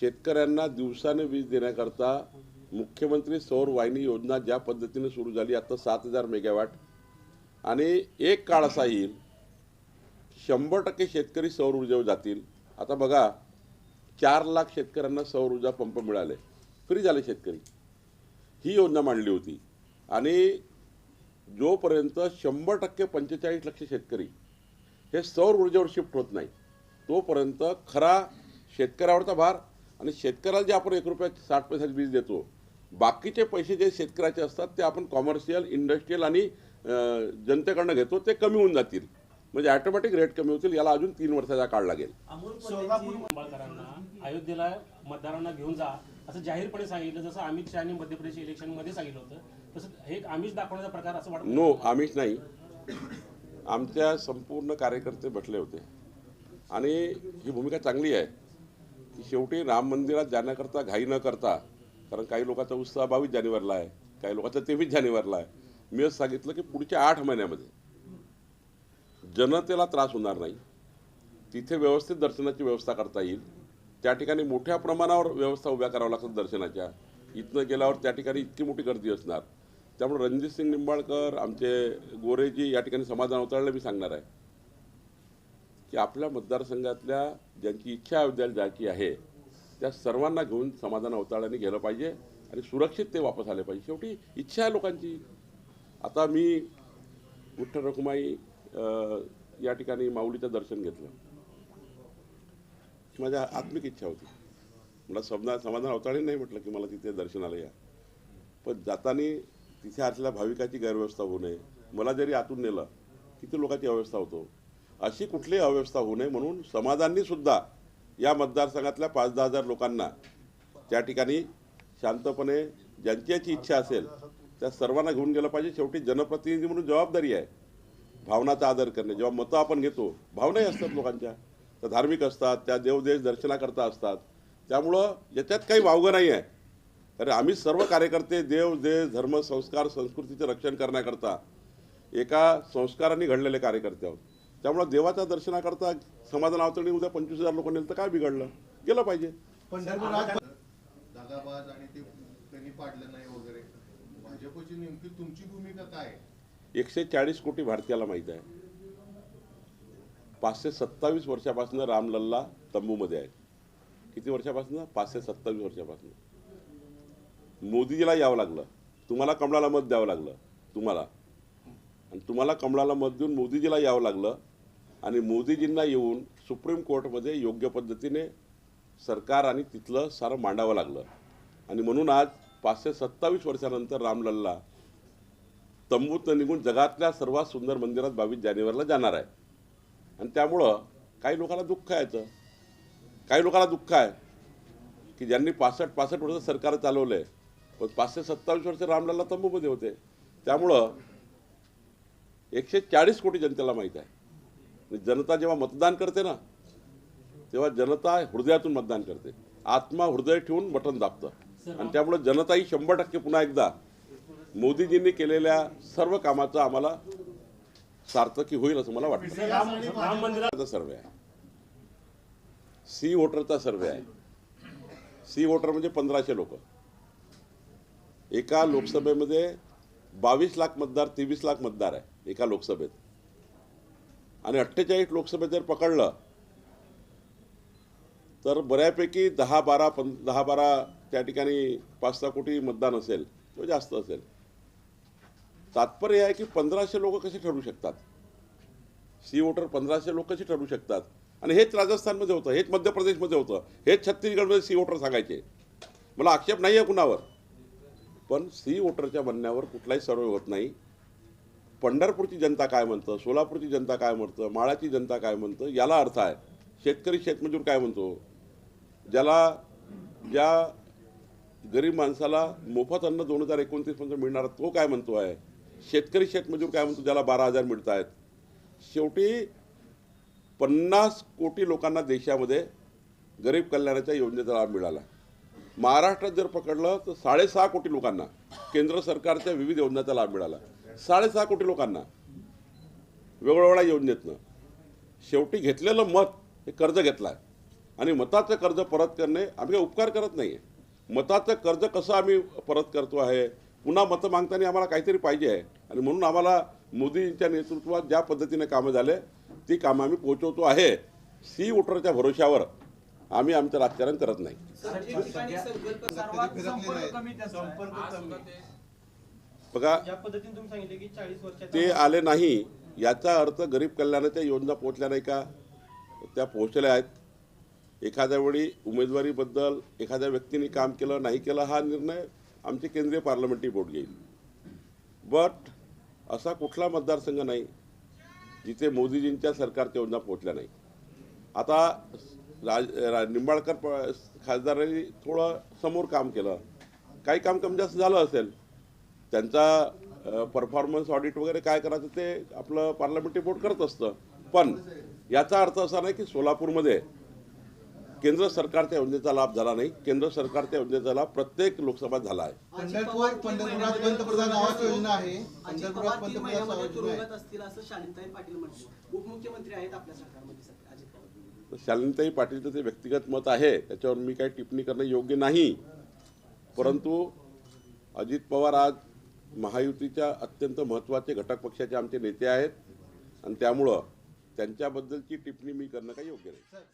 शेतकऱ्यांना दिवसाने वीज देण्याकरता मुख्यमंत्री सौर वाहिनी योजना ज्या पद्धतीने सुरू झाली आता सात हजार मेगावॅट. आणि एक काळ असा येईल शंभर टक्के शेतकरी सौर ऊर्जेवर जातील. आता बघा चार लाख शेतकऱ्यांना सौर ऊर्जा पंप मिळाले. फ्री झाले शेतकरी. ही योजना मांडली होती. आणि जोपर्यंत शंभर टक्के पंचेचाळीस लक्ष शेतकरी हे सौर ऊर्जेवर शिफ्ट होत नाही तोपर्यंत खरा शेतकऱ्यावरचा भार आणि शेतकऱ्याला जे आपण एक रुपया साठ पैशाची वीज देतो बाकीचे पैसे जे शेतकऱ्याचे असतात ते आपण कॉमर्शियल इंडस्ट्रीयल आणि जनतेकडनं घेतो ते कमी होऊन जातील. म्हणजे ऑटोमॅटिक रेट कमी होतील याला अजून तीन वर्षाचा काळ लागेल. अयोध्येला मतदारांना घेऊन जा. असं जाहीरपणे सांगितलं जसं अमित शहानी मध्य प्रदेश इलेक्शनमध्ये सांगितलं होतं तसं हे एक आमिष दाखवण्याचा प्रकार असं वाटतं नो आमिष नाही. आमच्या संपूर्ण कार्यकर्ते बसले होते. आणि ही भूमिका चांगली आहे. की शेवटी राम मंदिरात जाण्याकरता घाई न करता कारण काही लोकांचा उत्साह बावीस जानेवारीला आहे काही लोकांचा तेवीस जानेवारीला आहे. मी असं सांगितलं की पुढच्या आठ महिन्यामध्ये जनतेला त्रास होणार नाही. तिथे व्यवस्थित दर्शनाची व्यवस्था करता येईल. त्या ठिकाणी मोठ्या प्रमाणावर व्यवस्था उभ्या कराव्या लागतात दर्शनाच्या. इथनं गेल्यावर त्या ठिकाणी इतकी मोठी गर्दी असणार. त्यामुळे रणजित सिंग निंबाळकर आमचे गोरेजी या ठिकाणी समाधान अवताळलं मी सांगणार आहे. की आपल्या मतदारसंघातल्या ज्यांची इच्छा अयोध्याला जायची आहे त्या सर्वांना घेऊन समाधान अवताळ्याने गेलं पाहिजे आणि सुरक्षित ते वापस आले पाहिजे. शेवटी इच्छा आहे लोकांची. आता मी विठ्ठल रखुमाई या ठिकाणी माऊलीचं दर्शन घेतलं. माझ्या आत्मिक इच्छा होती. मला समजा समाधान अवताळे नाही म्हटलं की मला तिथे दर्शनाला या. पण जाताना तिथे असलेल्या भाविकाची गैरव्यवस्था होऊ नये. मला जरी आतून नेलं किती लोकांची अव्यवस्था होतो? अशी कुठलीही अव्यवस्था होऊ नये म्हणून समाजांनी सुद्धा या मतदारसंघातल्या पाच दहा हजार लोकांना त्या ठिकाणी शांतपणे ज्यांच्याची इच्छा असेल त्या सर्वांना घेऊन गेलं पाहिजे. शेवटी जनप्रतिनिधी म्हणून जबाबदारी आहे. भावनाचा आदर करणे. जेव्हा मतं आपण घेतो भावनाही असतात लोकांच्या. त्या धार्मिक असतात त्या देवदेश दर्शनाकरता असतात. त्यामुळं याच्यात काही वावगं नाही आहे. तर आम्ही सर्व कार्यकर्ते देव देश धर्म संस्कार संस्कृतीचं रक्षण करण्याकरता एका संस्कारांनी घडलेले कार्यकर्ते आहोत. त्यामुळं देवाच्या दर्शनाकरता समाधान अवतरणी उद्या पंचवीस हजार लोक नेलं तर काय बिघडलं? गेलं पाहिजे. पंढरपुरात दादाबाज आणि ते त्यांनी पाडलं नाही वगैरे. भाजपची नेमकी तुमची भूमिका काय आहे? एकशे चाळीस कोटी भारतीयाला माहीत आहे. पाचशे सत्तावीस वर्षापासून रामलल्ला तंबूमध्ये आहे किती वर्षापासून? पाचशे सत्तावीस वर्षापासून. मोदीजीला यावं लागलं. तुम्हाला कमळाला मत द्यावं लागलं. तुम्हाला. आणि तुम्हाला कमळाला मत देऊन मोदीजीला यावं लागलं. आणि मोदीजींना येऊन सुप्रीम कोर्टमध्ये योग्य पद्धतीने सरकार आणि तिथलं सारं मांडावं लागलं. आणि म्हणून आज पाचशे सत्तावीस वर्षानंतर रामलल्ला तंबूतनं निघून जगातल्या सर्वात सुंदर मंदिरात बावीस जानेवारीला जाणार आहे. आणि त्यामुळं काही लोकांना दुःख आहे याचं. काही लोकांना दुःख आहे की ज्यांनी पासष्ट पासष्ट वर्ष सरकार चालवलं आहे पण पाचशे सत्तावीस वर्ष रामलल्ला तंबूमध्ये होते. त्यामुळं एकशे चाळीस कोटी जनतेला माहीत आहे. जनता जेव्हा मतदान करते ना तेव्हा जनता हृदयातून मतदान करते. आत्मा हृदय ठेवून बटन दाबतं. आणि त्यामुळे जनताही शंभर टक्के पुन्हा एकदा मोदीजींनी केलेल्या सर्व कामाचं आम्हाला सार्थकी होईल असं मला वाटतं. सर्वे आहे. सी वोटरचा सर्वे आहे. सी वोटर म्हणजे पंधराशे लोक. एका लोकसभेमध्ये बावीस लाख मतदार तेवीस लाख मतदार आहे एका लोकसभेत. आणि अठ्ठेचाळीस लोकसभेत जर पकडलं तर बऱ्यापैकी दहा बारा पं दहा बारा त्या ठिकाणी पाच सहा कोटी मतदान असेल किंवा जास्त असेल. तात्पर्य आहे की पंधराशे लोक कसे ठरू शकतात? सी वोटर पंधराशे लोक कसे ठरू शकतात? आणि हेच राजस्थानमध्ये होतं हेच मध्य प्रदेशमध्ये होतं हेच छत्तीसगडमध्ये सी वोटर सांगायचे. मला आक्षेप नाही आहे कुणावर पण सी वोटरच्या म्हणण्यावर कुठलाही सर्वे होत नाही. पंढरपूरची जनता काय म्हणतं सोलापूरची जनता काय म्हणतं माळाची जनता काय म्हणतं याला अर्थ आहे. शेतकरी शेतमजूर काय म्हणतो? ज्याला ज्या गरीब माणसाला मोफत अन्न दोन हजार एकोणतीसपर्यंत मिळणार तो काय म्हणतो आहे? शेतकरी शेतमजूर काय म्हणतो? ज्याला बारा हजार मिळत आहेत. शेवटी पन्नास कोटी लोकांना देशामध्ये गरीब कल्याणाच्या योजनेचा लाभ मिळाला. महाराष्ट्रात जर पकडलं तर साडेसहा कोटी लोकांना केंद्र सरकारच्या विविध योजनांचा लाभ मिळाला. साडेसहा कोटी लोकांना वेगवेगळ्या योजनेतनं शेवटी घेतलेलं मत हे कर्ज घेतलं आहे आणि मताचं कर्ज परत करणे आम्ही काही उपकार करत नाही आहे मताचं कर्ज कसं आम्ही परत करतो आहे? पुन्हा मतं मागताना आम्हाला काहीतरी पाहिजे आहे. आणि म्हणून आम्हाला मोदींच्या नेतृत्वात ज्या पद्धतीने कामं झाले ती कामं आम्ही पोहोचवतो आहे. सी वोटरच्या भरोशावर आम्ही आमचं राजकारण करत नाही. बघा ज्या पद्धतीने तुम्ही सांगितले की चाळीस वर्षाचा ते आले नाही याचा अर्थ गरीब कल्याणाच्या योजना पोहोचल्या नाही का? त्या पोहोचल्या आहेत. एखाद्या वेळी उमेदवारीबद्दल एखाद्या व्यक्तीने काम केलं नाही केलं हा निर्णय आमचे केंद्रीय पार्लमेंटरी बोर्ड घेईल. बट असा कुठला मतदारसंघ नाही जिथे मोदीजींच्या सरकारच्या योजना पोहोचल्या नाही. आता राज रा निंबाळकर खासदारांनी थोडं समोर काम केलं. काही काम कमी जास्त झालं असेल त्यांचा परफॉर्मन्स ऑडिट वगैरे काय करायचं ते आपलं पार्लमेंटरी बोर्ड करत असतं. पण याचा अर्थ असा नाही की सोलापूरमध्ये केंद्र सरकारच्या योजनेचा लाभ झाला नाही. केंद्र सरकारच्या योजनेचा लाभ प्रत्येक लोकसभात झाला आहे. शालिनीताई पाटीलचं ते व्यक्तिगत मत आहे त्याच्यावर मी काही टिप्पणी करणं योग्य नाही. परंतु अजित पवार आज महायुतीच्या अत्यंत महत्त्वाचे घटक पक्षाचे आमचे नेते आहेत. आणि त्यामुळं त्यांच्याबद्दलची टिप्पणी मी करणं काही योग्य नाही.